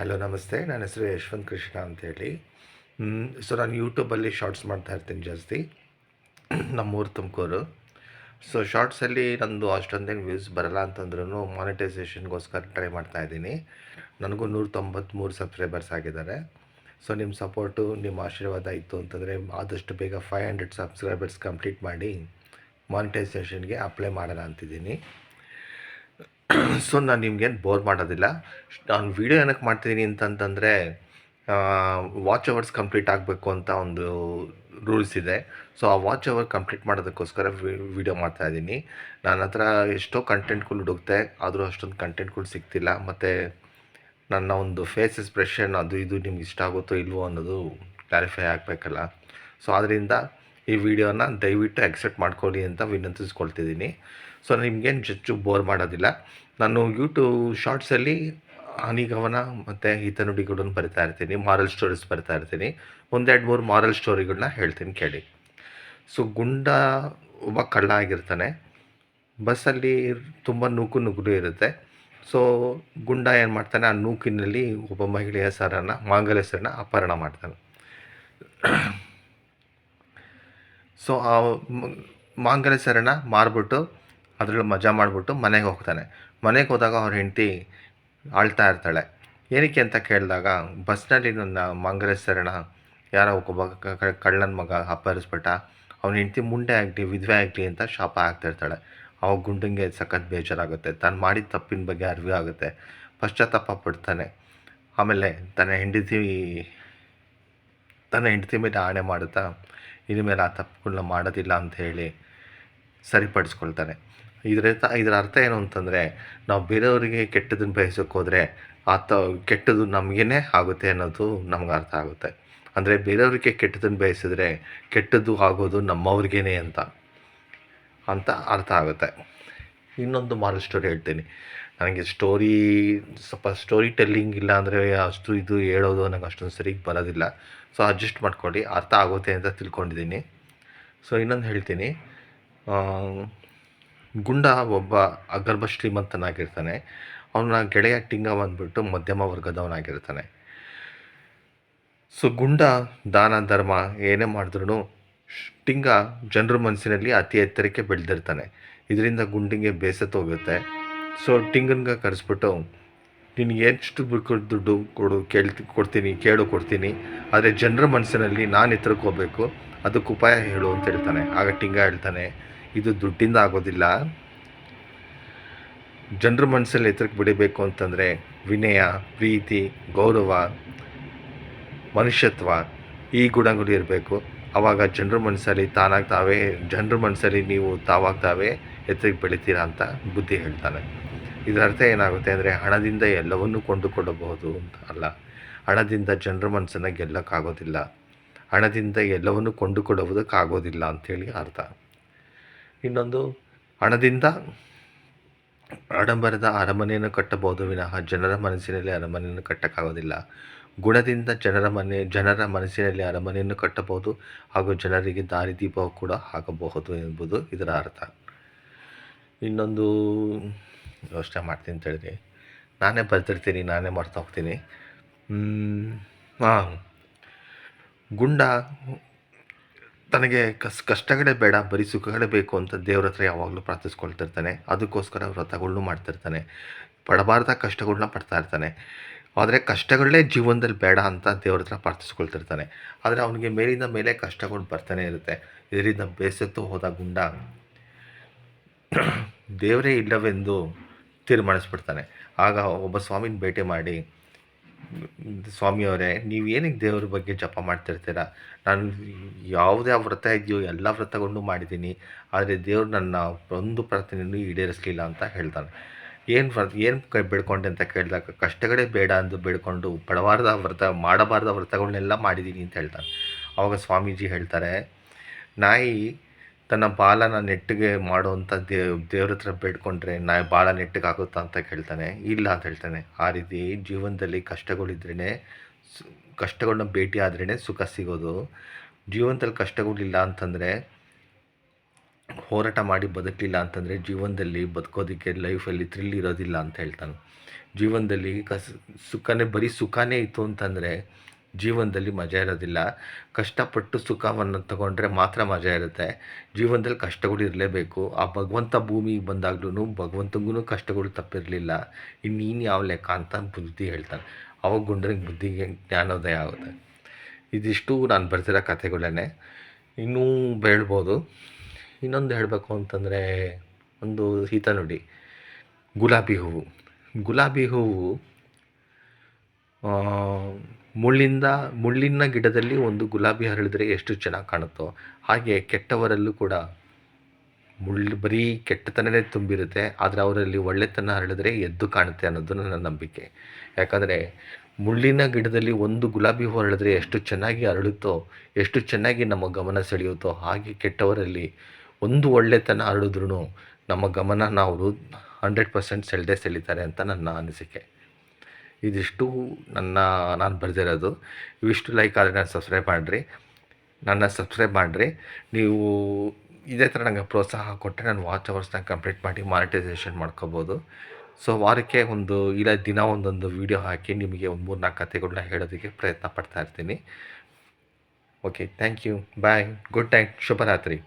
Hello, ನಮಸ್ತೆ. ನನ್ನ ಹೆಸರು ಯಶವಂತ್ ಕೃಷ್ಣ ಅಂತೇಳಿ. ಸೊ ನಾನು ಯೂಟ್ಯೂಬಲ್ಲಿ ಶಾರ್ಟ್ಸ್ ಮಾಡ್ತಾ ಇರ್ತೀನಿ ಜಾಸ್ತಿ. ನಮ್ಮೂರು ತುಮಕೂರು. ಸೊ ಶಾರ್ಟ್ಸಲ್ಲಿ ನಂದು ಅಷ್ಟೊಂದೇನು ವ್ಯೂಸ್ ಬರಲ್ಲ ಅಂತಂದ್ರೂ ಮಾನಿಟೈಸೇಷನ್ಗೋಸ್ಕರ ಟ್ರೈ ಮಾಡ್ತಾ ಇದ್ದೀನಿ. ನನಗೂ ನೂರ ತೊಂಬತ್ತ್ಮೂರು ಸಬ್ಸ್ಕ್ರೈಬರ್ಸ್ ಆಗಿದ್ದಾರೆ. ಸೊ ನಿಮ್ಮ ಸಪೋರ್ಟು ನಿಮ್ಮ ಆಶೀರ್ವಾದ ಇತ್ತು ಅಂತಂದರೆ ಆದಷ್ಟು ಬೇಗ ಫೈವ್ ಹಂಡ್ರೆಡ್ ಸಬ್ಸ್ಕ್ರೈಬರ್ಸ್ ಕಂಪ್ಲೀಟ್ ಮಾಡಿ ಮಾನಿಟೈಸೇಷನ್ಗೆ ಅಪ್ಲೈ ಮಾಡೋಣ ಅಂತಿದ್ದೀನಿ. ಸೊ ನಾನು ನಿಮ್ಗೇನು ಬೋರ್ ಮಾಡೋದಿಲ್ಲ. ನಾನು ವೀಡಿಯೋ ಏನಕ್ಕೆ ಮಾಡ್ತಿದ್ದೀನಿ ಅಂತಂತಂದರೆ ವಾಚ್ ಅವರ್ಸ್ ಕಂಪ್ಲೀಟ್ ಆಗಬೇಕು ಅಂತ ಒಂದು ರೂಲ್ಸ್ ಇದೆ. ಸೊ ಆ ವಾಚ್ ಅವರ್ ಕಂಪ್ಲೀಟ್ ಮಾಡೋದಕ್ಕೋಸ್ಕರ ವೀಡಿಯೋ ಮಾಡ್ತಾಯಿದ್ದೀನಿ ನನ್ನ ಹತ್ರ ಎಷ್ಟೋ ಕಂಟೆಂಟ್ಗಳು ಹುಡುಕ್ತೆ ಆದರೂ ಅಷ್ಟೊಂದು ಕಂಟೆಂಟ್ಗಳು ಸಿಗ್ತಿಲ್ಲ. ಮತ್ತು ನನ್ನ ಒಂದು ಫೇಸ್ ಎಕ್ಸ್ಪ್ರೆಷನ್ ಅದು ಇದು ನಿಮ್ಗೆ ಇಷ್ಟ ಆಗುತ್ತೋ ಇಲ್ವೋ ಅನ್ನೋದು ಕ್ಲಾರಿಫೈ ಆಗಬೇಕಲ್ಲ. ಸೊ ಆದ್ದರಿಂದ ಈ ವಿಡಿಯೋನ ದಯವಿಟ್ಟು ಅಕ್ಸೆಪ್ಟ್ ಮಾಡ್ಕೊಳ್ಳಿ ಅಂತ ವಿನಂತಿಸ್ಕೊಳ್ತಿದ್ದೀನಿ ಸೊ ನಿಮ್ಗೇನು ಜಚ್ಚು ಬೋರ್ ಮಾಡೋದಿಲ್ಲ. ನಾನು ಯೂಟ್ಯೂಬ್ ಶಾರ್ಟ್ಸಲ್ಲಿ ಅನಿಗವನ ಮತ್ತು ಹಿತನುಡಿಗಳನ್ನು ಬರಿತಾ ಇರ್ತೀನಿ ಮಾರಲ್ ಸ್ಟೋರೀಸ್ ಬರಿತಾ ಇರ್ತೀನಿ. ಒಂದೆರಡು ಮೂರು ಮಾರಲ್ ಸ್ಟೋರಿಗಳನ್ನ ಹೇಳ್ತೀನಿ ಕೇಳಿ. ಸೊ ಗುಂಡ ಒಬ್ಬ ಕಳ್ಳ ಆಗಿರ್ತಾನೆ. ಬಸ್ಸಲ್ಲಿ ತುಂಬ ನೂಕು ನುಗ್ಗು ಇರುತ್ತೆ. ಸೊ ಗುಂಡ ಏನು ಮಾಡ್ತಾನೆ, ಆ ನೂಕಿನಲ್ಲಿ ಒಬ್ಬ ಮಹಿಳೆಯ ಹೆಸರನ್ನು, ಮಾಂಗಲ್ಯ ಹೆಸರನ್ನ ಅಪಹರಣ ಮಾಡ್ತಾನೆ. ಸೊ ಆ ಮಾಂಗಲ್ಯ ಸರನ ಮಾರ್ಬಿಟ್ಟು ಅದರಲ್ಲಿ ಮಜಾ ಮಾಡಿಬಿಟ್ಟು ಮನೆಗೆ ಹೋಗ್ತಾನೆ. ಮನೆಗೆ ಹೋದಾಗ ಅವ್ರ ಹೆಂಡತಿ ಆಳ್ತಾ ಇರ್ತಾಳೆ. ಏನಕ್ಕೆ ಅಂತ ಕೇಳಿದಾಗ ಬಸ್ನಲ್ಲಿ ನನ್ನ ಮಂಗರೇಶ್ವರನ ಯಾರೋ ಒಬ್ಬ ಕಳ್ಳನ ಮಗ ಅಪಹರಿಸ್ಬಿಟ್ಟ. ಅವ್ನ ಹೆಂಡತಿ ಮುಂಡೆ ಆಗಲಿ, ವಿಧವೆ ಆಗಲಿ ಅಂತ ಶಾಪ ಆಗ್ತಿರ್ತಾಳೆ ಅವಾಗ ಗುಂಡಂಗೆ ಸಖತ್ ಬೇಜಾರಾಗುತ್ತೆ. ತಾನು ಮಾಡಿದ ತಪ್ಪಿನ ಬಗ್ಗೆ ಅರಿವು ಆಗುತ್ತೆ. ಪಶ್ಚಾತ್ತಾಪ ಪಡ್ತಾನೆ. ಆಮೇಲೆ ತನ್ನ ಹೆಂಡತಿ ತನ್ನ ಹೆಂಡತಿ ಮೇಲೆ ಆಣೆ ಮಾಡುತ್ತಾ ಇನ್ನು ಮೇಲೆ ಆ ತಪ್ಪುಗಳನ್ನ ಮಾಡೋದಿಲ್ಲ ಅಂತ ಹೇಳಿ ಸರಿಪಡಿಸ್ಕೊಳ್ತಾನೆ. ಇದರ ಇದರ ಅರ್ಥ ಏನು ಅಂತಂದರೆ, ನಾವು ಬೇರೆಯವರಿಗೆ ಕೆಟ್ಟದನ್ನು ಬಯಸೋಕೆ ಹೋದರೆ ಆ ತ ಕೆಟ್ಟದ್ದು ನಮಗೇನೆ ಆಗುತ್ತೆ ಅನ್ನೋದು ನಮ್ಗೆ ಅರ್ಥ ಆಗುತ್ತೆ. ಅಂದರೆ ಬೇರೆಯವರಿಗೆ ಕೆಟ್ಟದನ್ನು ಬಯಸಿದ್ರೆ ಕೆಟ್ಟದ್ದು ಆಗೋದು ನಮ್ಮವ್ರಿಗೇನೆ ಅಂತ ಅಂತ ಅರ್ಥ ಆಗುತ್ತೆ. ಇನ್ನೊಂದು ಮಾರಲ್ ಸ್ಟೋರಿ ಹೇಳ್ತೀನಿ. ನನಗೆ ಸ್ಟೋರಿ, ಸ್ವಲ್ಪ ಸ್ಟೋರಿ ಟೆಲ್ಲಿಂಗ್ ಇಲ್ಲ ಅಂದರೆ ಅಷ್ಟು ಇದು ಹೇಳೋದು ನನಗೆ ಅಷ್ಟೊಂದು ಸರಿಗೆ ಬರೋದಿಲ್ಲ. ಸೊ ಅಡ್ಜಸ್ಟ್ ಮಾಡ್ಕೊಳ್ಳಿ, ಅರ್ಥ ಆಗುತ್ತೆ ಅಂತ ತಿಳ್ಕೊಂಡಿದ್ದೀನಿ. ಸೊ ಇನ್ನೊಂದು ಹೇಳ್ತೀನಿ. ಗುಂಡ ಒಬ್ಬ ಅಗರ್ಭ ಶ್ರೀಮಂತನಾಗಿರ್ತಾನೆ. ಅವನ ಗೆಳೆಯ ಟಿಂಗ ಬಂದ್ಬಿಟ್ಟು ಮಧ್ಯಮ ವರ್ಗದವನಾಗಿರ್ತಾನೆ. ಸೊ ಗುಂಡ, ದಾನ, ಧರ್ಮ ಏನೇ ಮಾಡಿದ್ರು ಟಿಂಗ ಜನರ ಮನಸ್ಸಿನಲ್ಲಿ ಅತಿ ಎತ್ತರಕ್ಕೆ ಬೆಳೆದಿರ್ತಾನೆ. ಇದರಿಂದ ಗುಂಡಿಗೆ ಬೇಸತ್ತೋಗುತ್ತೆ ಸೊ ಟಿಂಗನ್ಗೆ ಕರೆಸ್ಬಿಟ್ಟು, ನಿನಗೆ ಎಷ್ಟು ಬೇಕು ದುಡ್ಡು ಕೊಡು, ಕೇಳ್ತಿ, ಕೊಡ್ತೀನಿ, ಕೇಳು, ಕೊಡ್ತೀನಿ. ಆದರೆ ಜನರ ಮನಸ್ಸಿನಲ್ಲಿ ನಾನು ಎತ್ತರಕ್ಕೆ ಹೋಗಬೇಕು. ಅದಕ್ಕೆ ಉಪಾಯ ಹೇಳು ಅಂತ ಹೇಳ್ತಾನೆ. ಆಗ ಟಿಂಗ ಹೇಳ್ತಾನೆ ಇದು ದುಡ್ಡಿಂದ ಆಗೋದಿಲ್ಲ. ಜನರ ಮನಸ್ಸಲ್ಲಿ ಎತ್ತರಕ್ಕೆ ಬಿಡಬೇಕು ಅಂತಂದರೆ ವಿನಯ, ಪ್ರೀತಿ, ಗೌರವ, ಮನುಷ್ಯತ್ವ ಈ ಗುಣಗಳು ಇರಬೇಕು. ಆವಾಗ ಜನರ ಮನಸ್ಸಲ್ಲಿ ತಾನಾಗಿ ತಾವೇ ಜನರ ಮನಸ್ಸಲ್ಲಿ ನೀವು ತಾವಾಗ್ತಾವೆ ಎತ್ತರಕ್ಕೆ ಬೆಳಿತೀರಾ ಅಂತ ಬುದ್ಧಿ ಹೇಳ್ತಾನೆ. ಇದರ ಅರ್ಥ ಏನಾಗುತ್ತೆ ಅಂದರೆ ಹಣದಿಂದ ಎಲ್ಲವನ್ನೂ ಕೊಂಡುಕೊಳ್ಳಬಹುದು ಅಂತ ಅಲ್ಲ. ಹಣದಿಂದ ಜನರ ಮನಸ್ಸನ್ನು ಗೆಲ್ಲಕ್ಕಾಗೋದಿಲ್ಲ. ಹಣದಿಂದ ಎಲ್ಲವನ್ನು ಕೊಂಡುಕೊಳ್ಳುವುದಕ್ಕಾಗೋದಿಲ್ಲ ಅಂಥೇಳಿ ಅರ್ಥ. ಇನ್ನೊಂದು ಹಣದಿಂದ ಆಡಂಬರದ ಅರಮನೆಯನ್ನು ಕಟ್ಟಬಹುದು ವಿನಃ ಜನರ ಮನಸ್ಸಿನಲ್ಲಿ ಅರಮನೆಯನ್ನು ಕಟ್ಟಕ್ಕಾಗೋದಿಲ್ಲ. ಗುಣದಿಂದ ಜನರ ಮನೆ, ಜನರ ಮನಸ್ಸಿನಲ್ಲಿ ಅರಮನೆಯನ್ನು ಕಟ್ಟಬಹುದು ಹಾಗೂ ಜನರಿಗೆ ದಾರಿದೀಪ ಕೂಡ ಆಗಬಹುದು ಎಂಬುದು ಇದರ ಅರ್ಥ. ಇನ್ನೊಂದು ಯೋಚನೆ ಮಾಡ್ತೀನಿ ಅಂತ ಹೇಳಿದ್ರೆ, ನಾನೇ ಬರ್ತಿರ್ತೀನಿ, ನಾನೇ ಮರ್ತಾ ಹೋಗ್ತೀನಿ. ಹಾಂ ಗುಂಡ ತನಗೆ ಕಸ್, ಕಷ್ಟಗಳೇ ಬೇಡ, ಬರೀ ಸುಖಗಳೇ ಬೇಕು ಅಂತ ದೇವ್ರ ಹತ್ರ ಯಾವಾಗಲೂ ಪ್ರಾರ್ಥಿಸ್ಕೊಳ್ತಿರ್ತಾನೆ. ಅದಕ್ಕೋಸ್ಕರ ವ್ರತಗಳನ್ನೂ ಮಾಡ್ತಿರ್ತಾನೆ. ಪಡಬಾರ್ದ ಕಷ್ಟಗಳನ್ನ ಪಡ್ತಾ ಇರ್ತಾನೆ. ಆದರೆ ಕಷ್ಟಗಳೇ ಜೀವನದಲ್ಲಿ ಬೇಡ ಅಂತ ದೇವ್ರ ಹತ್ರ ಪ್ರಾರ್ಥಿಸ್ಕೊಳ್ತಿರ್ತಾನೆ. ಆದರೆ ಅವನಿಗೆ ಮೇಲಿಂದ ಮೇಲೆ ಕಷ್ಟಗಳು ಬರ್ತಾನೆ ಇರುತ್ತೆ. ಇದರಿಂದ ಬೇಸತ್ತು ಹೋದ ಗುಂಡ ದೇವರೇ ಇಲ್ಲವೆಂದು ತೀರ್ಮಾನಿಸ್ಬಿಡ್ತಾನೆ. ಆಗ ಒಬ್ಬ ಸ್ವಾಮಿನ ಭೇಟಿ ಮಾಡಿ ಸ್ವಾಮಿಯವರೇ, ನೀವು ಏನಕ್ಕೆ ದೇವ್ರ ಬಗ್ಗೆ ಜಪ ಮಾಡ್ತಿರ್ತೀರ? ನಾನು ಯಾವುದೇ ವ್ರತ ಇದೆಯೋ, ಎಲ್ಲ ವ್ರತಗಳನ್ನು ಮಾಡಿದ್ದೀನಿ. ಆದರೆ ದೇವರು ನನ್ನ ಒಂದು ಪ್ರಾರ್ಥನೆಯನ್ನು ಈಡೇರಿಸಲಿಲ್ಲ ಅಂತ ಹೇಳ್ತಾನೆ. ಏನು ವ್ರತ, ಏನು ಕೈ, ಬೇಡ್ಕೊಂಡೆ ಅಂತ ಕೇಳಿದಾಗ, ಕಷ್ಟಗಳೇ ಬೇಡ ಅಂದು ಬೇಡ್ಕೊಂಡು ಪಡಬಾರ್ದ ವ್ರತ, ಮಾಡಬಾರ್ದ ವ್ರತಗಳನ್ನೆಲ್ಲ ಮಾಡಿದ್ದೀನಿ ಅಂತ ಹೇಳ್ತಾನೆ. ಆವಾಗ ಸ್ವಾಮೀಜಿ ಹೇಳ್ತಾರೆ, ನಾಯಿ ತನ್ನ ಬಾಲನ ನೆಟ್ಟಿಗೆ ಮಾಡುವಂಥ ದೇವ್ ದೇವ್ರ ಹತ್ರ ಬೇಡ್ಕೊಂಡ್ರೆ ನಾ ಬಾಳ ನೆಟ್ಟಿಗೆ ಆಗುತ್ತಾ ಅಂತ ಕೇಳ್ತಾನೆ. ಇಲ್ಲ ಅಂತ ಹೇಳ್ತಾನೆ. ಆ ರೀತಿ ಜೀವನದಲ್ಲಿ ಕಷ್ಟಗಳಿದ್ರೇ ಕಷ್ಟಗಳನ್ನ ಭೇಟಿ ಆದ್ರೇ ಸುಖ ಸಿಗೋದು. ಜೀವನದಲ್ಲಿ ಕಷ್ಟಗಳಿಲ್ಲ ಅಂತಂದರೆ, ಹೋರಾಟ ಮಾಡಿ ಬದುಕಲಿಲ್ಲ ಅಂತಂದರೆ ಜೀವನದಲ್ಲಿ ಬದುಕೋದಕ್ಕೆ ಲೈಫಲ್ಲಿ ಥ್ರಿಲ್ ಇರೋದಿಲ್ಲ ಅಂತ ಹೇಳ್ತಾನೆ. ಜೀವನದಲ್ಲಿ ಕಸ್, ಸುಖನೇ, ಬರೀ ಸುಖನೇ ಇತ್ತು ಅಂತಂದರೆ ಜೀವನದಲ್ಲಿ ಮಜಾ ಇರೋದಿಲ್ಲ. ಕಷ್ಟಪಟ್ಟು ಸುಖವನ್ನು ತಗೊಂಡ್ರೆ ಮಾತ್ರ ಮಜಾ ಇರುತ್ತೆ. ಜೀವನದಲ್ಲಿ ಕಷ್ಟಗಳು ಇರಲೇಬೇಕು. ಆ ಭಗವಂತ ಭೂಮಿಗೆ ಬಂದಾಗ್ಲೂ ಭಗವಂತಂಗೂ ಕಷ್ಟಗಳು ತಪ್ಪಿರಲಿಲ್ಲ. ಇನ್ನೀನು ಯಾವ ಲೆಕ್ಕ ಅಂತ ಬುದ್ಧಿ ಹೇಳ್ತಾನೆ. ಅವಾಗ ಗುಂಡ್ರಿಗೆ ಬುದ್ಧಿಗೆ ಜ್ಞಾನೋದಯ ಆಗುತ್ತೆ. ಇದಿಷ್ಟು ನಾನು ಬರ್ತಿರೋ ಕಥೆಗಳೇ ಇನ್ನೂ ಬೇಳ್ಬೋದು ಇನ್ನೊಂದು ಹೇಳಬೇಕು ಅಂತಂದರೆ ಒಂದು ಹಿತ ನುಡಿ. ಗುಲಾಬಿ ಹೂವು. ಗುಲಾಬಿ ಹೂವು ಮುಳ್ಳಿಂದ, ಮುಳ್ಳಿನ ಗಿಡದಲ್ಲಿ ಒಂದು ಗುಲಾಬಿ ಹರಳಿದರೆ ಎಷ್ಟು ಚೆನ್ನಾಗಿ ಕಾಣುತ್ತೋ ಹಾಗೆ ಕೆಟ್ಟವರಲ್ಲೂ ಕೂಡ ಮುಳ್ಳು ಬರೀ ಕೆಟ್ಟತನವೇ ತುಂಬಿರುತ್ತೆ, ಆದರೆ ಅವರಲ್ಲಿ ಒಳ್ಳೆತನ ಹರಳಿದ್ರೆ ಎದ್ದು ಕಾಣುತ್ತೆ ಅನ್ನೋದು ನನ್ನ ನಂಬಿಕೆ. ಯಾಕಂದರೆ ಮುಳ್ಳಿನ ಗಿಡದಲ್ಲಿ ಒಂದು ಗುಲಾಬಿ ಹೂ ಎಷ್ಟು ಚೆನ್ನಾಗಿ ಅರಳುತ್ತೋ, ಎಷ್ಟು ಚೆನ್ನಾಗಿ ನಮ್ಮ ಗಮನ ಸೆಳೆಯುತ್ತೋ ಹಾಗೆ ಕೆಟ್ಟವರಲ್ಲಿ ಒಂದು ಒಳ್ಳೆತನ ಅರಳಿದ್ರೂ ನಮ್ಮ ಗಮನ ನಾವು ಹಂಡ್ರೆಡ್ ಪರ್ಸೆಂಟ್ ಸೆಳೆದೇ ಸೆಳೀತಾರೆ ಅಂತ ನನ್ನ ಅನಿಸಿಕೆ. ಇದಿಷ್ಟು ನನ್ನ, ನಾನು ಬರೆದಿರೋದು. ಇವಿಷ್ಟು ಲೈಕ್ ಆದರೆ ನಾನು ಸಬ್ಸ್ಕ್ರೈಬ್ ಮಾಡಿರಿ. ನನ್ನ ಸಬ್ಸ್ಕ್ರೈಬ್ ಮಾಡಿರಿ. ನೀವು ಇದೇ ಥರ ನನಗೆ ಪ್ರೋತ್ಸಾಹ ಕೊಟ್ಟರೆ ನಾನು ವಾಚ್ ಅವರ್ಸ್ನ ಕಂಪ್ಲೀಟ್ ಮಾಡಿ ಮಾನಿಟೈಸೇಷನ್ ಮಾಡ್ಕೋಬೋದು. ಸೊ ವಾರಕ್ಕೆ ಒಂದು, ಇಲ್ಲ ದಿನ ಒಂದೊಂದು ವೀಡಿಯೋ ಹಾಕಿ ನಿಮಗೆ ಒಂದು ಮೂರು ನಾಲ್ಕು ಕಥೆಗಳನ್ನ ಹೇಳೋದಕ್ಕೆ ಪ್ರಯತ್ನ ಪಡ್ತಾ ಇರ್ತೀನಿ. Okay thank you bye good night ಶುಭರಾತ್ರಿ.